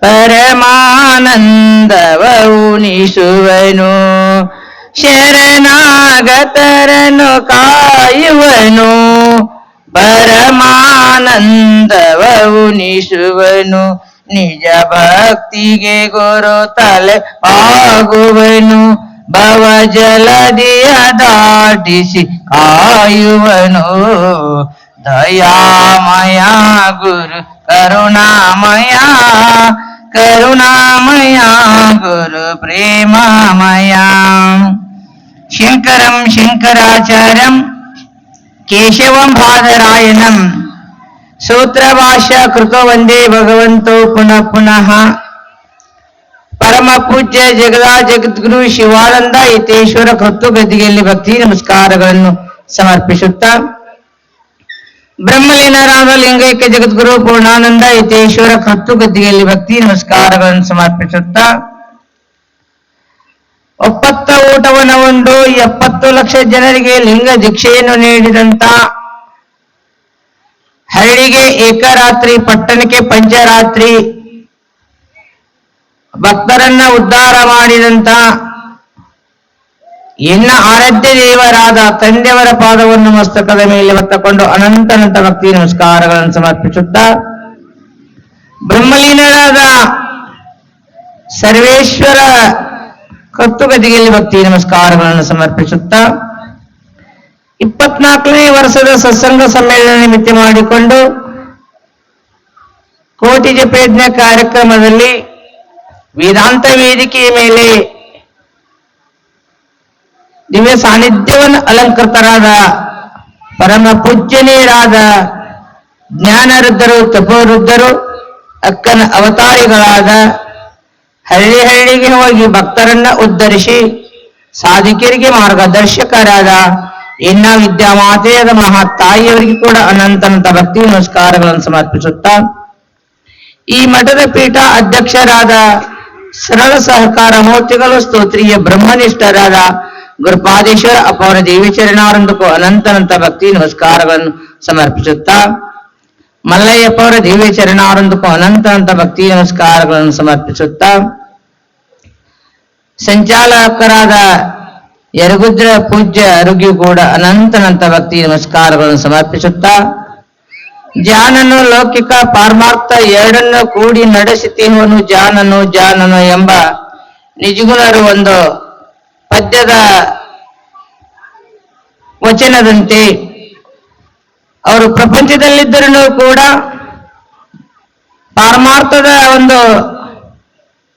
ಪರಮಾನಂದವ ಉಣಿಸುವನು ಶರಣಾಗತರನು ಕಾಯುವನು. ಪರಮಾನಂದವನಿಸುವನು ನಿಜ ಭಕ್ತಿಗೆ ಗುರು ತಲೆ ಆಗುವನು ಭವ ಜಲದಿಯ ದಾಟಿಸಿ ಕಾಯುವನು. ದಯಾಮಯ ಗುರು, ಕರುಣಾಮಯ ಕರುಣಾಮಯ ಗುರು ಪ್ರೇಮಾಮಯ ಶಂಕರಂ ಶಂಕರಾಚಾರ್ಯಂ ಕೇಶವಂ ಬಾದರಾಯಣಂ ಸೂತ್ರಭಾಷ್ಯ ಕೃತೋ ವಂದೇ ಭಗವಂತೋ ಪುನಃ ಪುನಃ ಪರಮ ಪೂಜ್ಯ ಜಗದಾ ಜಗದ್ಗುರು ಶಿವಾನಂದ ಯತೇಶ್ವರ ಕೃತ್ತು ಗದ್ದಿಗೆಯಲ್ಲಿ ಭಕ್ತಿ ನಮಸ್ಕಾರಗಳನ್ನು ಸಮರ್ಪಿಸುತ್ತಾ ಬ್ರಹ್ಮಲೀನರಾದ ಲಿಂಗೈಕ್ಯ ಜಗದ್ಗುರು ಪೂರ್ಣಾನಂದ ಯತೇಶ್ವರ ಕತ್ತು ಗದ್ದಿಗೆಯಲ್ಲಿ ಭಕ್ತಿ ನಮಸ್ಕಾರಗಳನ್ನು ಸಮರ್ಪಿಸುತ್ತಾ, ಒಪ್ಪತ್ತ ಊಟವನ್ನು ಉಂಡು, ಎಪ್ಪತ್ತು ಲಕ್ಷ ಜನರಿಗೆ ಲಿಂಗ ದೀಕ್ಷೆಯನ್ನು ನೀಡಿದಂತ ಹಳ್ಳಿಗೆ ಏಕರಾತ್ರಿ, ಪಟ್ಟಣಕ್ಕೆ ಪಂಚರಾತ್ರಿ ಭಕ್ತರನ್ನ ಉದ್ಧಾರ ಮಾಡಿದಂತ ಎನ್ನ ಆರಾಧ್ಯ ದೇವರಾದ ತಂದೆಯವರ ಪಾದವನ್ನು ಮಸ್ತಕದ ಮೇಲೆ ಹೊತ್ತಕೊಂಡು ಅನಂತನಂತ ಭಕ್ತಿ ನಮಸ್ಕಾರಗಳನ್ನು ಸಮರ್ಪಿಸುತ್ತಾ, ಬ್ರಹ್ಮಲೀನರಾದ ಸರ್ವೇಶ್ವರ ಕತ್ತುಗತಿಗೆಯಲ್ಲಿ ಭಕ್ತಿ ನಮಸ್ಕಾರಗಳನ್ನು ಸಮರ್ಪಿಸುತ್ತಾ, ಇಪ್ಪತ್ನಾಲ್ಕನೇ ವರ್ಷದ ಸತ್ಸಂಗ ಸಮ್ಮೇಳನ ನಿಮಿತ್ತ ಮಾಡಿಕೊಂಡು ಕೋಟಿ ಜಪಯಜ್ಞ ಕಾರ್ಯಕ್ರಮದಲ್ಲಿ ವೇದಾಂತ ವೇದಿಕೆಯ ಮೇಲೆ ದಿವ್ಯ ಸಾನ್ನಿಧ್ಯವನ್ನು ಅಲಂಕೃತರಾದ ಪರಮ ಪೂಜ್ಯನೀಯರಾದ ಜ್ಞಾನವೃದ್ಧರು, ತಪೋವೃದ್ಧರು, ಅಕ್ಕನ ಅವತಾರಿಗಳಾದ ಹಳ್ಳಿ ಹಳ್ಳಿಗೆ ಹೋಗಿ ಭಕ್ತರನ್ನ ಉದ್ಧರಿಸಿ ಸಾಧಿಕರಿಗೆ ಮಾರ್ಗದರ್ಶಕರಾದ ಇನ್ನ ವಿದ್ಯಾಮಾತೆಯಾದ ಮಹಾತಾಯಿಯವರಿಗೆ ಕೂಡ ಅನಂತನಂತ ಭಕ್ತಿ ನಮಸ್ಕಾರಗಳನ್ನು ಸಮರ್ಪಿಸುತ್ತಾ ಈ ಮಠದ ಪೀಠ ಅಧ್ಯಕ್ಷರಾದ ಸರಳ ಸಹಕಾರ ಮೂರ್ತಿಗಳು, ಸ್ತೋತ್ರೀಯ ಬ್ರಹ್ಮನಿಷ್ಠರಾದ ಗುರುಪಾದೇಶ್ವರ ಅಪೌರ ದೇವಿ ಚರಣಾರಂದಕ್ಕೂ ಅನಂತನಂತ ಭಕ್ತಿ ನಮಸ್ಕಾರಗಳನ್ನು ಸಮರ್ಪಿಸುತ್ತಾ ಮಲ್ಲಯ್ಯಪ್ಪ ಅವರ ದೇವಿ ಚರಣಾರಂದಕ್ಕೂ ಅನಂತನಂತ ಭಕ್ತಿ ನಮಸ್ಕಾರಗಳನ್ನು ಸಮರ್ಪಿಸುತ್ತಾ, ಸಂಚಾಲಕರಾದ ಯರಗುದ್ರ ಪೂಜ್ಯ ಅರುಗಿಯೂ ಕೂಡ ಅನಂತನಂತ ಭಕ್ತಿ ನಮಸ್ಕಾರಗಳನ್ನು ಸಮರ್ಪಿಸುತ್ತಾ ಜಾನನು ಲೌಕಿಕ ಪಾರಮಾರ್ಥ ಎರಡನ್ನು ಕೂಡಿ ನಡೆಸುತ್ತೀವನು ಜಾನನು ಜಾನನು ಎಂಬ ನಿಜಗುಣರು ಒಂದು ಪದ್ಯದ ವಚನದಂತೆ ಅವರು ಪ್ರಪಂಚದಲ್ಲಿದ್ದರೂ ಕೂಡ ಪರಮಾರ್ಥದ ಒಂದು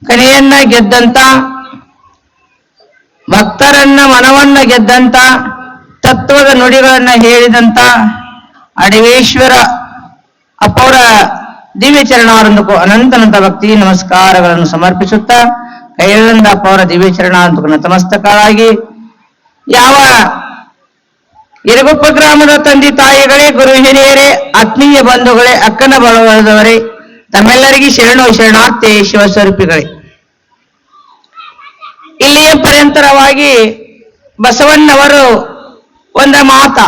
ಕನೆಯನ್ನ ಗೆದ್ದಂತ, ಭಕ್ತರನ್ನ ಮನವನ್ನ ಗೆದ್ದಂತ, ತತ್ವದ ನುಡಿಗಳನ್ನ ಹೇಳಿದಂತ ಅಡವೇಶ್ವರ ಅಪ್ಪವರ ದಿವ್ಯ ಚರಣವರನ್ನು ಅನಂತನಂತ ಭಕ್ತಿ ನಮಸ್ಕಾರಗಳನ್ನು ಸಮರ್ಪಿಸುತ್ತಾ ಕೈಲಿಂದ ಅಪ್ಪವರ ದಿವ್ಯ ಅಂತ ನತಮಸ್ತಕರಾಗಿ ಯಾವ ಇರಗುಪ್ಪ ಗ್ರಾಮದ ತಂದೆ ತಾಯಿಗಳೇ, ಗುರು ಹಿರಿಯರೇ, ಆತ್ಮೀಯ ಬಂಧುಗಳೇ, ಅಕ್ಕನ ಬಳಗದವರೇ, ತಮ್ಮೆಲ್ಲರಿಗೆ ಶರಣು ಶರಣಾರ್ಥಿ ಶಿವಸ್ವರೂಪಿಗಳೇ ಇಲ್ಲಿಯ ಪರ್ಯಂತರವಾಗಿ ಬಸವಣ್ಣವರು ಒಂದ ಮಾತ.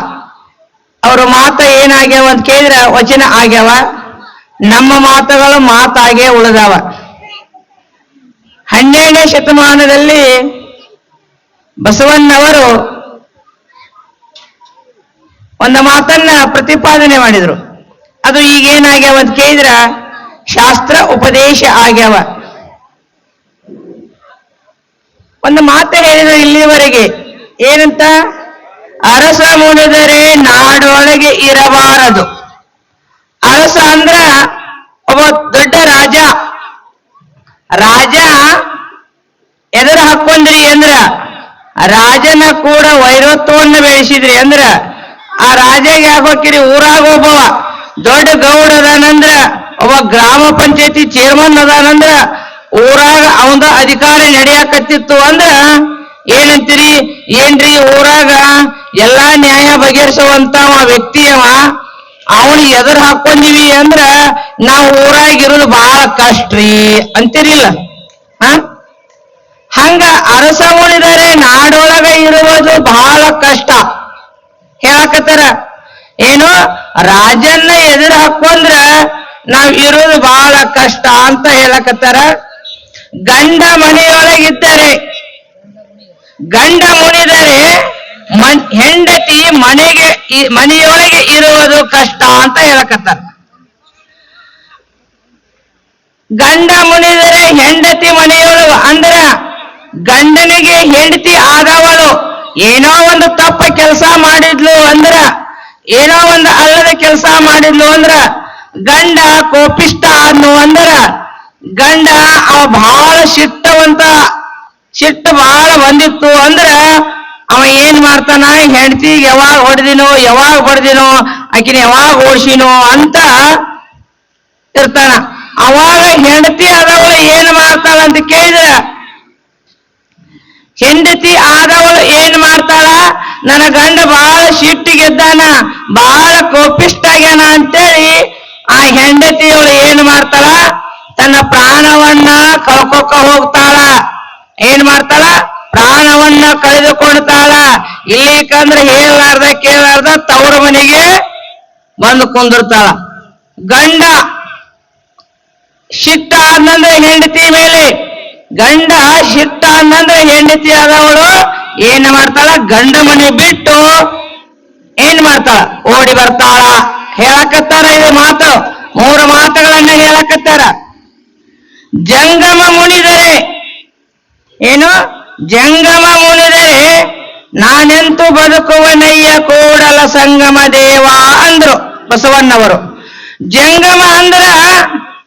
ಅವರು ಮಾತ ಏನಾಗ್ಯಾವ ಅಂತ ಕೇಳಿದ್ರ ವಚನ ಆಗ್ಯಾವ. ನಮ್ಮ ಮಾತುಗಳು ಮಾತಾಗೆ ಉಳಿದಾವ. ಹನ್ನೆರಡನೇ ಶತಮಾನದಲ್ಲಿ ಬಸವಣ್ಣವರು ಒಂದು ಮಾತನ್ನ ಪ್ರತಿಪಾದನೆ ಮಾಡಿದ್ರು. ಅದು ಈಗೇನಾಗ್ಯಾವ ಅಂತ ಕೇಳಿದ್ರ? ಶಾಸ್ತ್ರ ಉಪದೇಶ ಆಗ್ಯಾವ. ಒಂದು ಮಾತು ಹೇಳಿದ್ರು ಇಲ್ಲಿವರೆಗೆ. ಏನಂತ? ಅರಸ ಮುಡಿದರೆ ನಾಡೊಳಗೆ ಇರಬಾರದು. ಅರಸ ಅಂದ್ರ ಒಬ್ಬ ದೊಡ್ಡ ರಾಜ. ರಾಜ ಎದುರು ಹಾಕೊಂಡ್ರಿ ಅಂದ್ರ? ರಾಜನ ಕೂಡ ವೈರತ್ವವನ್ನು ಬೆಳೆಸಿದ್ರಿ ಅಂದ್ರ? ಆ ರಾಜಗೆ ಯಾಕೋಕಿರಿ ಊರಾಗ ಒಬ್ಬವ ದೊಡ್ಡ ಗೌಡ ಅದಾನಂದ್ರ, ಒಬ್ಬ ಗ್ರಾಮ ಪಂಚಾಯತಿ ಚೇರ್ಮನ್ ಅದಾನಂದ್ರ, ಊರಾಗ ಅವಂದ ಅಧಿಕಾರ ನಡೆಯಾಕತ್ತಿತ್ತು ಅಂದ್ರ ಏನಂತೀರಿ? ಏನ್ರಿ ಊರಾಗ ಎಲ್ಲಾ ನ್ಯಾಯ ಬಗೆಹರಿಸುವಂತ ವ್ಯಕ್ತಿ ಅವ ಅವನು ಎದುರು ಹಾಕೊಂಡಿವಿ ಅಂದ್ರ, ನಾವು ಊರಾಗ ಇರೋದು ಬಹಳ ಕಷ್ಟ್ರಿ ಅಂತೀರಿಲ್ಲ? ಹ? ಹಂಗ ಅರಸ ಉಳಿದರೆ ನಾಡೊಳಗ ಇರುವುದು ಬಹಳ ಕಷ್ಟ. ಹೇಳಕತ್ತಾರ, ಏನು ರಾಜನ್ನ ಎದುರು ಹಾಕೊಂಡ್ರ ನಾವ್ ಇರೋದು ಬಹಳ ಕಷ್ಟ ಅಂತ ಹೇಳಕತ್ತಾರ, ಗಂಡ ಮನೆಯೊಳಗಿದ್ದರೆ, ಗಂಡ ಮುನಿದರೆ ಮನ್, ಹೆಂಡತಿ ಮನೆಗೆ ಮನೆಯೊಳಗೆ ಇರುವುದು ಕಷ್ಟ ಅಂತ ಹೇಳಕತ್ತಾರ. ಗಂಡ ಮುನಿದರೆ ಹೆಂಡತಿ ಮನೆಯೊಳಗ ಅಂದ್ರ ಗಂಡನಿಗೆ ಹೆಂಡತಿ ಆದವಳು ಏನೋ ಒಂದು ತಪ್ಪ ಕೆಲಸ ಮಾಡಿದ್ಲು ಅಂದ್ರ, ಏನೋ ಒಂದು ಅಲ್ಲದ ಕೆಲಸ ಮಾಡಿದ್ಲು ಅಂದ್ರ, ಗಂಡ ಕೋಪಿಷ್ಟ ಆದ್ನು ಅಂದ್ರ, ಗಂಡ ಅವ ಬಹಳ ಸಿಟ್ಟವಂತ ಸಿಟ್ಟ ಬಹಳ ಬಂದಿತ್ತು ಅಂದ್ರ, ಅವ ಏನ್ ಮಾಡ್ತಾನ, ಹೆಂಡತಿಗೆ ಯಾವಾಗ ಹೊಡೆದಿನೋ ಯಾವಾಗ ಹೊಡೆದಿನೋ, ಆಕಿನ ಯಾವಾಗ ಓಡಿಸಿನೋ ಅಂತ ಇರ್ತಾನ. ಅವಾಗ ಹೆಂಡತಿ ಆದವಳು ಏನ್ ಮಾಡ್ತಾಳ ಅಂತ ಹೆಂಡತಿ ಆದವಳು ಏನ್ ಮಾಡ್ತಾಳ? ನನ್ನ ಗಂಡ ಬಹಳ ಸಿಟ್ಟಿಗೆದ್ದಾನ ಬಹಳ ಕೋಪಿಷ್ಟ ಆಗ್ಯಾನ ಅಂತೇಳಿ ಆ ಹೆಂಡತಿಯವಳು ಏನ್ ಮಾಡ್ತಾಳ? ತನ್ನ ಪ್ರಾಣವನ್ನ ಕಳ್ಕೊಕ ಹೋಗ್ತಾಳ. ಏನ್ ಮಾಡ್ತಾಳ? ಪ್ರಾಣವನ್ನ ಕಳೆದುಕೊಳ್ತಾಳ. ಇಲ್ಲಿಕಂದ್ರೆ ಹೇಳಲಾರ್ದ ಕೇಳಲಾರ್ದ ತವರು ಮನೆಗೆ ಬಂದು ಕುಂದಿರ್ತಾಳ. ಗಂಡ ಶಿಟ್ಟ ಅನ್ನಂದ್ರೆ ಹೆಂಡತಿ ಮೇಲೆ ಗಂಡ ಶಿತ್ತ ಅನ್ನಂದ್ರೆ ಹೆಂಡತಿ ಆದವಳು ಏನ್ ಮಾಡ್ತಾಳ? ಗಂಡ ಮನೆ ಬಿಟ್ಟು ಏನ್ ಮಾಡ್ತಾಳ? ಓಡಿ ಬರ್ತಾಳ. ಹೇಳಕತ್ತಾರ ಇದು ಮಾತು. ಮೂರು ಮಾತುಗಳನ್ನ ಹೇಳಕತ್ತಾರ. ಜಂಗಮ ಮುನಿದರೆ ಏನು? ಜಂಗಮ ಮುನಿದರೆ ನಾನೆಂತೂ ಬದುಕುವನಯ್ಯ ಕೂಡಲ ಸಂಗಮ ದೇವ ಅಂದ್ರು ಬಸವಣ್ಣವರು. ಜಂಗಮ ಅಂದ್ರ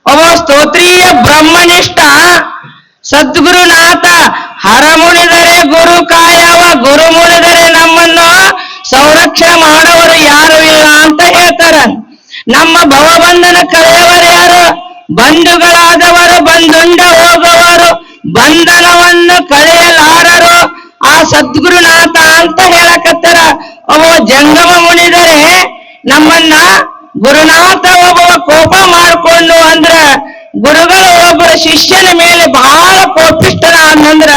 ಒಬ್ಬ ಸ್ತೋತ್ರೀಯ ಬ್ರಹ್ಮನಿಷ್ಠ ಸದ್ಗುರುನಾಥ ಹರಮುಣಿದರೆ ಗುರು ಕಾಯವ ಗುರು ಮುಣಿದರೆ ನಮ್ಮನ್ನು ಸಂರಕ್ಷಣೆ ಮಾಡುವರು ಯಾರು ಇಲ್ಲ ಅಂತ ಹೇಳ್ತಾರ. ನಮ್ಮ ಭವಬಂಧನ ಕಳೆಯವರು ಯಾರು? ಬಂಧುಗಳಾದವರು, ಬಂಧುಂಡ ಹೋಗುವರು ಬಂಧನವನ್ನು ಕಳೆಯಲಾರರು ಆ ಸದ್ಗುರುನಾಥ ಅಂತ ಹೇಳಕತ್ತಾರ. ಒಬ್ಬ ಜಂಗಮ ಮುಣಿದರೆ ನಮ್ಮನ್ನ ಗುರುನಾಥ ಒಬ್ಬ ಕೋಪ ಮಾಡಿಕೊಂಡು ಅಂದ್ರ ಗುರುಗಳು ಒಬ್ಬರ ಶಿಷ್ಯನ ಮೇಲೆ ಬಹಳ ಕೋಪಿಷ್ಠರ ಅಂತಂದ್ರ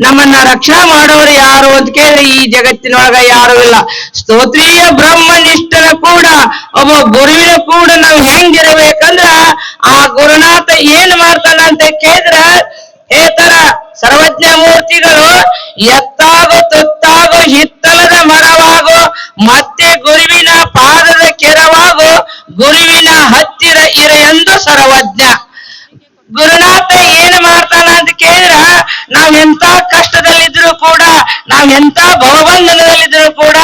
ನಮ್ಮನ್ನ ರಕ್ಷಣೆ ಮಾಡೋರು ಯಾರು ಅಂತ ಕೇಳಿ ಈ ಜಗತ್ತಿನೊಳಗ ಯಾರು ಇಲ್ಲ. ಸ್ತೋತ್ರೀಯ ಬ್ರಹ್ಮನಿಷ್ಠನ ಕೂಡ, ಒಬ್ಬ ಗುರುವಿನ ಕೂಡ ನಾವು ಹೆಂಗಿರಬೇಕಂದ್ರ ಆ ಗುರುನಾಥ ಏನ್ ಮಾಡ್ತಾನ ಅಂತ ಕೇಳಿದ್ರ ಏತರ ಸರ್ವಜ್ಞ ಮೂರ್ತಿಗಳು, ಎತ್ತಾಗೋ ತುತ್ತಾಗೋ ಹಿತ್ತಲದ ಮರವಾಗೋ, ಮತ್ತೆ ಗುರುವಿನ ಪಾದದ ಕೆರವಾಗೋ ಗುರುವಿನ ಹತ್ತಿರ ಇರ ಎಂದು ಸರ್ವಜ್ಞ ಗುರುನಾಥ ಏನ್ ಮಾಡ್ತಾನ ಅಂತ ಕೇಳಿದ್ರ, ನಾವ್ ಎಂತ ಕಷ್ಟದಲ್ಲಿದ್ರು ಕೂಡ, ನಾವ್ ಎಂತ ಭವಬಂಧನದಲ್ಲಿದ್ರು ಕೂಡ,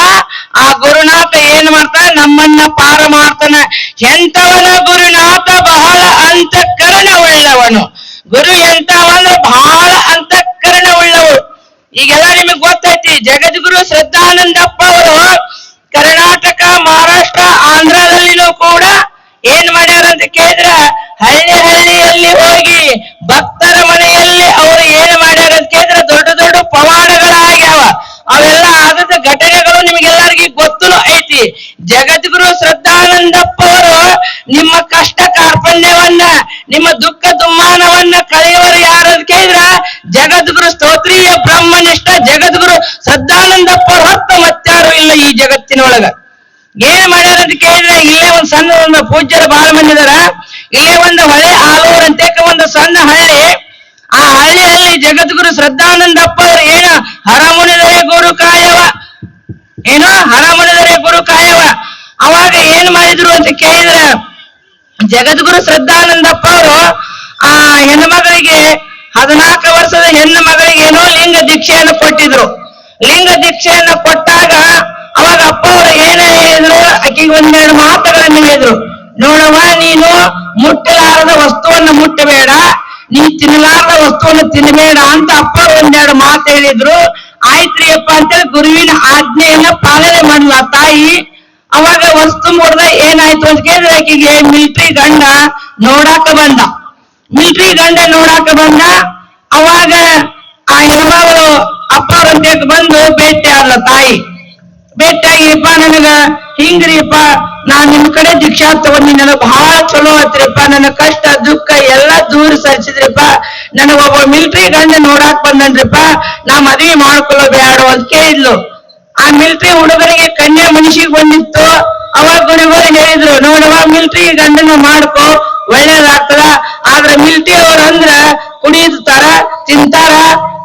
ಆ ಗುರುನಾಥ ಏನ್ ಮಾಡ್ತಾನ, ನಮ್ಮನ್ನ ಪಾರ ಮಾಡ್ತಾನ. ಎಂತವನ ಗುರುನಾಥ ಬಹಳ ಅಂತಃಕರಣ ಉಳ್ಳವನು. ಗುರು ಎಂತವಂದ್ರೆ ಬಹಳ ಅಂತಃಕರಣ ಉಳ್ಳವರು ಈಗೆಲ್ಲ ನಿಮಗೆ ಗೊತ್ತೈತಿ, ಜಗದ್ಗುರು ಶ್ರದ್ಧಾನಂದಪ್ಪ ಅವರು ಕರ್ನಾಟಕ, ಮಹಾರಾಷ್ಟ್ರ, ಆಂಧ್ರದಲ್ಲಿನೂ ಕೂಡ ಏನ್ ಮಾಡ್ಯಾರ ಅಂತ ಕೇಳಿದ್ರ ಹಳ್ಳಿ ಹಳ್ಳಿಯಲ್ಲಿ ಹೋಗಿ ಭಕ್ತರ ಮನೆಯಲ್ಲಿ ಅವರು ಏನ್ ಮಾಡ್ಯಾರ ಅಂತ ಕೇಳಿದ್ರ ದೊಡ್ಡ ದೊಡ್ಡ ಪವಾಡಗಳಾಗ್ಯಾವ. ಅವೆಲ್ಲ ಆಗದ ಘಟನೆಗಳು ನಿಮಗೆಲ್ಲರಿಗೂ ಗೊತ್ತು ಐತಿ. ಜಗದ್ಗುರು ಶ್ರದ್ಧಾನಂದಪ್ಪ ಅವರು ನಿಮ್ಮ ಕಷ್ಟ ಕಾರ್ಪಣ್ಯವನ್ನ, ನಿಮ್ಮ ದುಃಖ ದುಮ್ಮಾನವನ್ನ ಕಳೆಯುವರು ಯಾರು ಅಂತ ಕೇಳಿದ್ರ ಜಗದ್ಗುರು ಸ್ತೋತ್ರೀಯ ಬ್ರಹ್ಮನಿಷ್ಠ ಜಗದ್ಗುರು ಶ್ರದ್ಧಾನಂದಪ್ಪ ಹೊರತ ಮತ್ತಾರು ಇಲ್ಲ ಈ ಜಗತ್ತಿನೊಳಗ. ಏನ್ ಮಾಡ್ಯಾರ ಅಂತ ಕೇಳಿದ್ರೆ ಇಲ್ಲೇ ಒಂದು ಸಣ್ಣ ಒಂದು ಪೂಜ್ಯರು ಬಹಳ ಮಂದಿ ಇದಾರ. ಇಲ್ಲೇ ಒಂದು ಹೊಳೆ ಆಲೂರ್ ಅಂತೇಕ ಒಂದು ಸಣ್ಣ ಹಳ್ಳಿ. ಆ ಹಳ್ಳಿಯಲ್ಲಿ ಜಗದ್ಗುರು ಶ್ರದ್ಧಾನಂದಪ್ಪ ಅವರು ಏನ? ಹರಮುನಿದರೆ ಗುರು ಕಾಯವ. ಏನೋ? ಹರಮುನಿದರೆ ಗುರು ಕಾಯವ. ಅವಾಗ ಏನ್ ಮಾಡಿದ್ರು ಅಂತ ಕೇಳಿದ್ರ, ಜಗದ್ಗುರು ಶ್ರದ್ಧಾನಂದಪ್ಪ ಅವರು ಆ ಹೆಣ್ಣು ಮಗಳಿಗೆ ಹದಿನಾಲ್ಕು ವರ್ಷದ ಹೆಣ್ಣು ಮಗಳಿಗೆ ಏನೋ ಲಿಂಗ ದೀಕ್ಷೆಯನ್ನು ಕೊಟ್ಟಿದ್ರು. ಲಿಂಗ ದೀಕ್ಷೆಯನ್ನು ಕೊಟ್ಟಾಗ ಅವಾಗ ಅಪ್ಪ ಅವರು ಏನೇ ಹೇಳಿದ್ರು, ಆಕೆಗೆ ಒಂದೆರಡು ಮಾತುಗಳನ್ನು ಹೇಳಿದ್ರು. ನೋಡವ್ವ, ನೀನು ಮುಟ್ಟಲಾರದ ವಸ್ತುವನ್ನು ಮುಟ್ಟಬೇಡ, ನೀ ತಿನ್ನಲಾರದ ವಸ್ತುವನ್ನು ತಿನ್ನಬೇಡ ಅಂತ ಅಪ್ಪ ಒಂದೆರಡು ಮಾತು ಹೇಳಿದ್ರು. ಆಯ್ತ್ರಿಯಪ್ಪ ಅಂತೇಳಿ ಗುರುವಿನ ಆಜ್ಞೆಯನ್ನ ಪಾಲನೆ ಮಾಡಲ್ಲ ತಾಯಿ ಅವಾಗ ವಸ್ತು ಮುಡ್ದ ಏನಾಯ್ತು ಅಂತ ಕೇಳಿದ್ರೆ ಆಕೆಗೆ, ಮಿಲ್ಟ್ರಿ ಗಂಡ ನೋಡಾಕ ಬಂದ. ಮಿಲ್ಟ್ರಿ ಗಂಡ ನೋಡಾಕ ಬಂದ. ಅವಾಗ ಆ ಹೆಣ್ಮಗಳು ಅಪ್ಪ ಅವ್ರಂತ ಬಂದು ಭೇಟಿ ಆದ್ಲ ತಾಯಿ. ಭೇಟಿಯಾಗಿಪ್ಪ ನನಗ? ಹಿಂಗ್ರಿಪ್ಪ, ನಾನ್ ನಿಮ್ ಕಡೆ ದೀಕ್ಷಾ ತಗೊಂಡಿ ನನಗ್ ಬಹಳ ಚಲೋ ಆತ್ರಿಪ್ಪ. ನನ್ನ ಕಷ್ಟ, ದುಃಖ ಎಲ್ಲ ದೂರ ಸರಿಸಿದ್ರಿಪ್ಪ. ನನಗ ಒಬ್ಬ ಮಿಲಿಟರಿ ಗಂಡ ನೋಡಾಕ್ ಬಂದನ್ರಿಪ್ಪ. ನಾ ಮದ್ವಿ ಮಾಡ್ಕೊಳ್ಳೋ ಬ್ಯಾಡೋ ಅಂತ ಕೇಳಿದ್ಲು. ಆ ಮಿಲಿಟರಿ ಹುಡುಗರಿಗೆ ಕನ್ಯಾ ಮನುಷ್ಯಗ್ ಬಂದಿತ್ತು. ಅವಾಗ ಗುಣಗಳು ಹೇಳಿದ್ರು ನೋಡವ ಮಿಲಿಟರಿ ಗಂಡನ ಮಾಡ್ಕೋ, ಒಳ್ಳೇದಾಗ್ತದ. ಆದ್ರೆ ಮಿಲಿಟರಿ ಅವ್ರ ಅಂದ್ರ ಕುಡಿತಾರ ತಿಂತಾರ.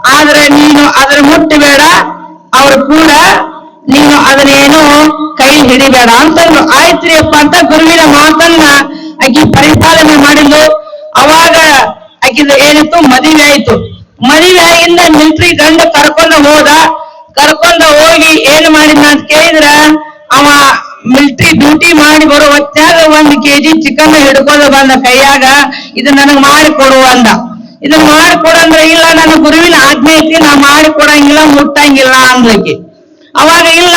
ಆದ್ರೆ ನೀನು ಅದ್ರ ಮುಟ್ಟಬೇಡ ಅವ್ರ ಕೂಡ ನೀನು ಅದನ್ನೇನು ಕೈ ಹಿಡಿಬೇಡ ಅಂತಂದ್ರು. ಆಯ್ತ್ರಿ ಅಪ್ಪ ಅಂತ ಗುರುವಿನ ಮಾತನ್ನ ಆಕಿ ಪರಿಪಾಲನೆ ಮಾಡಿದ್ಲು. ಅವಾಗ ಆಕಿದ ಏನಿತ್ತು? ಮದುವೆ ಆಯ್ತು. ಮದುವೆ ಆಗಿಂದ ಮಿಲ್ಟ್ರಿ ಗಂಡ ಕರ್ಕೊಂಡ ಹೋದ. ಕರ್ಕೊಂಡ ಹೋಗಿ ಏನ್ ಮಾಡಿದ್ನ ಅಂತ ಕೇಳಿದ್ರ, ಅವ ಮಿಲ್ಟ್ರಿ ಡ್ಯೂಟಿ ಮಾಡಿ ಬರೋ ಹೊತ್ತಾಗ ಒಂದ್ ಕೆಜಿ ಚಿಕನ್ ಹಿಡ್ಕೊಂಡು ಬಂದ ಕೈಯಾಗ, ಇದು ನನಗ್ ಮಾಡಿ ಕೊಡು ಅಂದ. ಇದನ್ನ ಮಾಡಿ ಕೊಡಂದ್ರೆ ಇಲ್ಲ, ನನ್ನ ಗುರುವಿನ ಆಜ್ಞೆ ಐತಿ, ನಾ ಮಾಡಿ ಕೊಡಂಗಿಲ್ಲ ಮುಟ್ಟಂಗಿಲ್ಲ ಅಂದ್ಲಕ್ಕೆ ಅವಾಗ ಇಲ್ಲ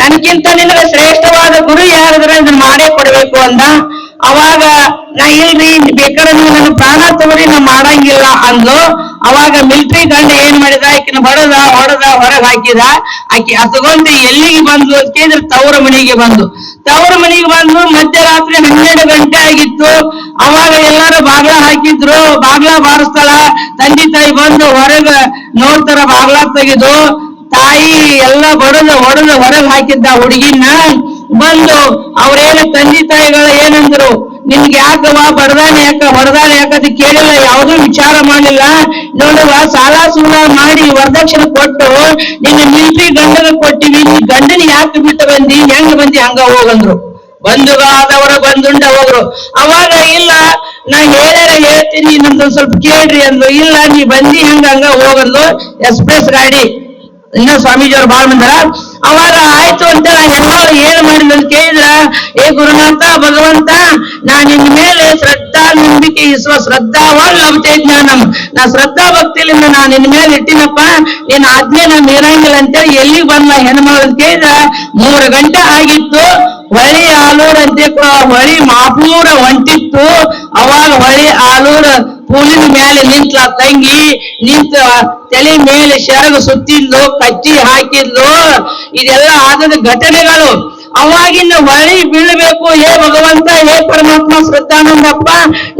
ನನ್ಗಿಂತ ನಿನಗೆ ಶ್ರೇಷ್ಠವಾದ ಗುರು ಯಾರಿದ್ರೆ ಇದನ್ನ ಮಾಡೇ ಕೊಡ್ಬೇಕು ಅಂದ. ಅವಾಗ ನಾ ಇಲ್ರಿ ಬೇಕಾದ್ರೆ ನೀವು ನನ್ನ ಪ್ರಾಣ ತಗೋರಿ, ನಾ ಮಾಡಂಗಿಲ್ಲ ಅಂದ್ಲು. ಅವಾಗ ಮಿಲ್ಟ್ರಿ ಗಂಡ ಏನ್ ಮಾಡಿದ, ಆಕಿನ ಬಡದ ಹೊಡೆದ, ಹೊರಗೆ ಹಾಕಿದ. ಆಕಿ ಹತ್ಕೊಂಡು ಎಲ್ಲಿಗೆ ಬಂದ್ಲು ಅಂತ ಕೇಳಿದ್ರೆ ತವರ ಮನೆಗೆ ಬಂದು ತವರ ಮನೆಗೆ ಬಂದು ಮಧ್ಯರಾತ್ರಿ ಹನ್ನೆರಡು ಗಂಟೆ ಆಗಿತ್ತು. ಅವಾಗ ಎಲ್ಲಾರು ಬಾಗ್ಲ ಹಾಕಿದ್ರು. ಬಾಗ್ಲ ಬಾರಿಸ್ತಾಳ. ತಂದೆ ತಾಯಿ ಬಂದು ಹೊರಗ ನೋಡ್ತಾರ, ಬಾಗ್ಲ ತೆಗೆದು. ತಾಯಿ ಎಲ್ಲ ಬಡದು ಹೊಡೆದು ಹೊರಗೆ ಹಾಕಿದ್ದ ಹುಡುಗಿನ ಬಂದು ಅವ್ರೇನು ತಂದೆ ತಾಯಿಗಳು ಏನಂದ್ರು, ನಿನ್ಗೆ ಯಾಕವ ಬಡದಾನೆ ಯಾಕ ಹೊಡೆದಾನ ಯಾಕಂತ ಕೇಳಿಲ್ಲ, ಯಾವುದೂ ವಿಚಾರ ಮಾಡಲಿಲ್ಲ. ನೋಡುವ, ಸಾಲ ಸೂಲ ಮಾಡಿ ವರದಕ್ಷಿಣೆ ಕೊಟ್ಟು ನಿನ್ನ ಮಿಲ್ಟ್ರಿ ಗಂಡನ ಕೊಟ್ಟಿವಿ, ನೀ ಗಂಡನ ಯಾಕೆ ಬಿಟ್ಟು ಬಂದಿ, ಹೆಂಗ್ ಬಂದಿ, ಹಂಗ ಹೋಗಂದ್ರು. ಬಂಧುಗಾದವರ ಬಂದುಂಡ ಹೋಗ್ರು ಅವಾಗ ಇಲ್ಲ, ನಾ ಹೇಳ್ಯಾರ ಹೇಳ್ತೀನಿ ನಮ್ದೊಂದ್ ಸ್ವಲ್ಪ ಕೇಳ್ರಿ ಅಂದ್ರು ಇಲ್ಲ, ನೀ ಬಂದಿ, ಹಂಗ ಹಂಗ ಹೋಗಂದ್ರು ಎಕ್ಸ್ಪ್ರೆಸ್ ಗಾಡಿ. ಇನ್ನ ಸ್ವಾಮೀಜಿಯವ್ರು ಬಾಳ್ ಬಂದಾರ ಅವಾಗ ಆಯ್ತು ಅಂತ ನಾ ಹೆಣ್ಮಗಳು ಏನ್ ಮಾಡಿದ್ ಅಂತ ಕೇಳಿದ್ರ, ಏ ಗುರುನಾಥ, ಭಗವಂತ, ನಾ ನಿನ್ ಮೇಲೆ ಶ್ರದ್ಧಾ ನಂಬಿಕೆ ಇಸುವ ಶ್ರದ್ಧಾವಾನ್ ಲಭತೆ ಜ್ಞಾನಂ. ನಾ ಶ್ರದ್ಧಾ ಭಕ್ತಿಲಿಂದ ನಾ ನಿನ್ ಮೇಲೆ ಇಟ್ಟಿನಪ್ಪ. ನಿನ್ ಆಜ್ಞೆ ನಾ ಮೀರಂಗಿಲ್ಲ ಅಂತೇಳಿ ಎಲ್ಲಿಗೆ ಬಂದ ಹೆಣ್ಮಗಳು ಅಂತ ಕೇಳಿದ್ರ, ಮೂರು ಗಂಟೆ ಆಗಿತ್ತು. ಹೊಳಿ ಆಲೂರ್ ಅಂತ ಹೊಳಿ ಮಾಪೂರ ಹೊಂಟಿತ್ತು. ಅವಾಗ ಹೊಳಿ ಆಲೂರ್ ಪೂಲಿನ ಮೇಲೆ ನಿಂತ್ಲ ತಂಗಿ, ನಿಂತ ತಲೆ ಮೇಲೆ ಶರಗ ಸುತ್ತಿದ್ಲು ಕಚ್ಚಿ ಹಾಕಿದ್ಲು. ಇದೆಲ್ಲ ಆದದ ಘಟನೆಗಳು. ಅವಾಗಿನ ಹೊಳಿ ಬೀಳ್ಬೇಕು, ಹೇ ಭಗವಂತ, ಹೇ ಪರಮಾತ್ಮ, ಶ್ರದ್ಧಾನಂದಪ್ಪ,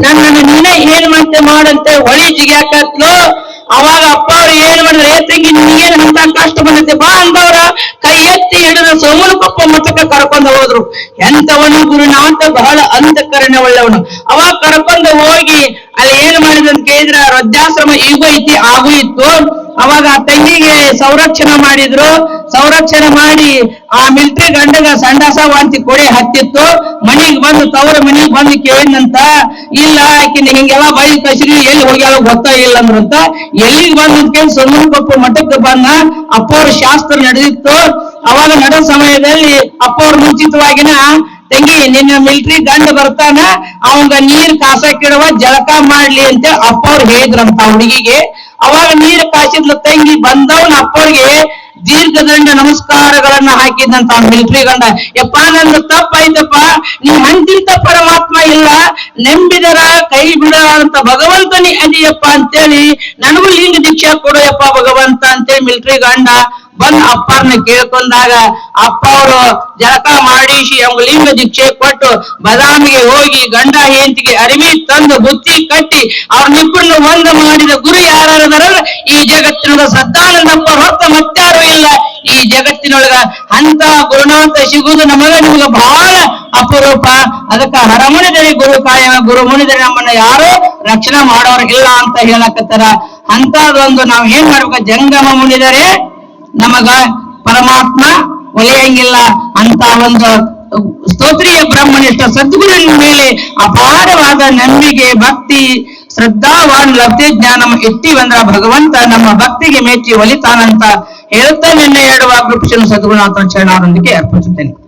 ನನ್ನನ್ನು ನೀನೇ ಏನ್ ಮತ್ತೆ ಮಾಡಂತೆ, ಹೊಳಿ ಜಿಗ್ಯಾಕತ್ಲು. ಅವಾಗ ಅಪ್ಪ ಅವ್ರು ಏನ್ ಮಾಡಿದ್ರು, ಏ ತಂಗಿ ನಿನಗೇನ್ ಅಂತ ಕಷ್ಟ ಬಂದೈತೆ? ಬಾ ಅಂದವ್ರ, ಕೈ ಎತ್ತಿ ಹಿಡಿದು ಸೋಮನಕೊಪ್ಪ ಮಠಕ್ಕೆ ಕರ್ಕೊಂಡು ಹೋದ್ರು. ಎಂತವನು ಗುರುನಾಥ, ಬಹಳ ಅಂತಕರಣೆ ಒಳ್ಳೆಯವನು ಅವಾಗ ಕರ್ಕೊಂಡು ಹೋಗಿ ಅಲ್ಲಿ ಏನ್ ಮಾಡಿದ್ರು ಅಂತ ಕೇಳಿದ್ರ, ವೃದ್ಧಾಶ್ರಮ ಈಗೂ ಐತಿ, ಆಗು ಇತ್ತು. ಅವಾಗ ಆ ತಂಗಿಗೆ ಸಂರಕ್ಷಣೆ ಮಾಡಿದ್ರು. ಸಂರಕ್ಷಣೆ ಮಾಡಿ ಆ ಮಿಲ್ಟ್ರಿ ಗಂಡಗ ಸಂಡಾಸ ವಾಂತಿ ಕೊಡಿ ಹತ್ತಿತ್ತು. ಮನಿಗ್ ಬಂದು ತವರ ಮನಿಗ್ ಬಂದು ಕೇಳಿದಂತ ಇಲ್ಲ, ಆಕಿನ ಹಿಂಗೆಲ್ಲ ಬೈ ಕಸಿರಿ ಎಲ್ಲಿ ಹೋಗ್ಯಾಳ ಗೊತ್ತಾಗಿಲ್ಲ ಅಂದ್ರಂತ. ಎಲ್ಲಿಗೆ ಬಂದ ಸೊಮ್ಮನಕೊಪ್ಪ ಮಠಕ್ಕೆ ಬಂದ, ಅಪ್ಪವ್ರ ಶಾಸ್ತ್ರ ನಡೆದಿತ್ತು. ಅವಾಗ ನಡೆದ ಸಮಯದಲ್ಲಿ ಅಪ್ಪವ್ರ ಮುಂಚಿತವಾಗಿನ ತಂಗಿ, ನಿನ್ನ ಮಿಲ್ಟ್ರಿ ಗಂಡ ಬರ್ತಾನ, ಅವಂಗ ನೀರ್ ಕಾಸಕ್ಕಿಡುವ ಜಳಕ ಮಾಡ್ಲಿ ಅಂತ ಅಪ್ಪವ್ರು ಹೇಳಿದ್ರಂತ ಹುಡುಗಿಗೆ. ಅವಾಗ ನೀರ್ ಕಾಸಿದ್ಲು ತಂಗಿ, ಬಂದವನ ಅಪ್ಪವ್ರಿಗೆ ದೀರ್ಘದಂಡ ನಮಸ್ಕಾರಗಳನ್ನ ಹಾಕಿದಂತ ಮಿಲ್ಟ್ರಿ ಗಂಡ. ಯಪ್ಪ, ನಂದು ತಪ್ಪಾಯ್ತಪ್ಪ, ನೀ ಹಂತಿಂತ ಪರಮಾತ್ಮ ಇಲ್ಲ, ನೆಂಬಿದರ ಕೈ ಬಿಡ ಅಂತ ಭಗವಂತನಿ ಅದಿಯಪ್ಪ ಅಂತೇಳಿ, ನನಗೂ ಲಿಂಗ ದೀಕ್ಷಾ ಕೊಡೋಯಪ್ಪ ಭಗವಂತ ಅಂತೇಳಿ ಮಿಲ್ಟ್ರಿ ಗಂಡ ಬಂದ್ ಅಪ್ಪರ್ನ ಕೇಳ್ಕೊಂಡಾಗ ಅಪ್ಪ ಅವರು ಜಳಕ ಮಾಡಿಸಿ ಅವ್ಗ ಲಿಂಗ ದೀಕ್ಷೆ ಕೊಟ್ಟು ಬದಾಮಿಗೆ ಹೋಗಿ ಗಂಡ ಹೆಂಡತಿಗೆ ಅರಿವಿ ತಂದು ಬುತ್ತಿ ಕಟ್ಟಿ ಅವ್ರನ್ನಿಬ್ಬರನ್ನು ಒಂದ ಮಾಡಿದ ಗುರು ಯಾರದಾರ ಈ ಜಗತ್ತಿನೊಳಗ ಸದ್ದಾನಂದಪ್ಪ ಹೊತ್ತ ಮತ್ತಾರು ಇಲ್ಲ. ಈ ಜಗತ್ತಿನೊಳಗ ಅಂತ ಗುರುನಾಥ ಸಿಗುವುದು ನಮಗ ನಿಮಗ ಬಹಳ ಅಪರೂಪ. ಅದಕ್ಕ ಹರಮುಣಿದರೆ ಗುರು ಕಾಯ, ಗುರು ಮುನಿದರೆ ನಮ್ಮನ್ನ ಯಾರು ರಕ್ಷಣೆ ಮಾಡೋರು ಇಲ್ಲ ಅಂತ ಹೇಳಕತ್ತಾರ. ಅಂತದೊಂದು ನಾವ್ ಏನ್ ಮಾಡ್ಬೇಕು? ಜಂಗಮ ಮುನಿದರೆ ನಮಗ ಪರಮಾತ್ಮ ಒಲೆಯಂಗಿಲ್ಲ ಅಂತ ಒಂದು ಸ್ತೋತ್ರೀಯ ಬ್ರಹ್ಮನಿಷ್ಠ ಸದ್ಗುರುವಿನ ಮೇಲೆ ಅಪಾರವಾದ ನಂಬಿಕೆ, ಭಕ್ತಿ, ಶ್ರದ್ಧಾವಾನ್ ಲಬ್ಧಿ ಜ್ಞಾನ ಇಟ್ಟಿವಂದ್ರ ಭಗವಂತ ನಮ್ಮ ಭಕ್ತಿಗೆ ಮೆಚ್ಚಿ ಒಲಿತಾನಂತ ಹೇಳುತ್ತಾ ನಿನ್ನೆ ಹೇಳುವ ಕೃಪಶನ ಸದ್ಗುರುನಾಥ ಚರಣಾರೊಂದಿಗೆ ಅರ್ಪಿಸುತ್ತೇನೆ.